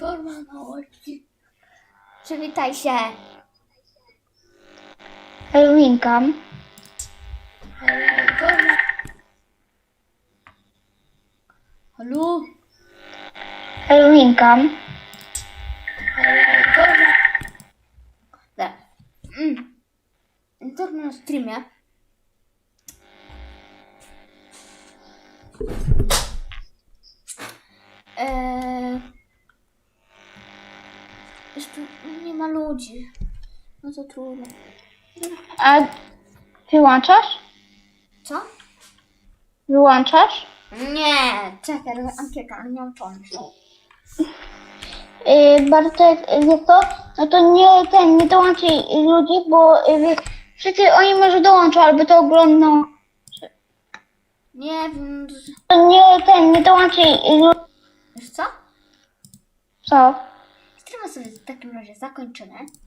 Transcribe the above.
Siemaności. Przywitaj się. Halloweenka. Halo? Halloweenka. Tak. Mm. Tak na streamie. Eee... Już tu nie ma ludzi. No to trudno. A wyłączasz? Co? Wyłączasz? Nie, czekaj, Ankieka, ale nie mam pomysłu. Yy, Bartek, wiesz co? No to nie ten, nie dołączy ludzi, bo yy, wszyscy oni może dołączą albo to oglądną. Nie wiem, To nie ten, nie dołączy ludzi. wiesz co? Co? Sobie w takim razie zakończymy.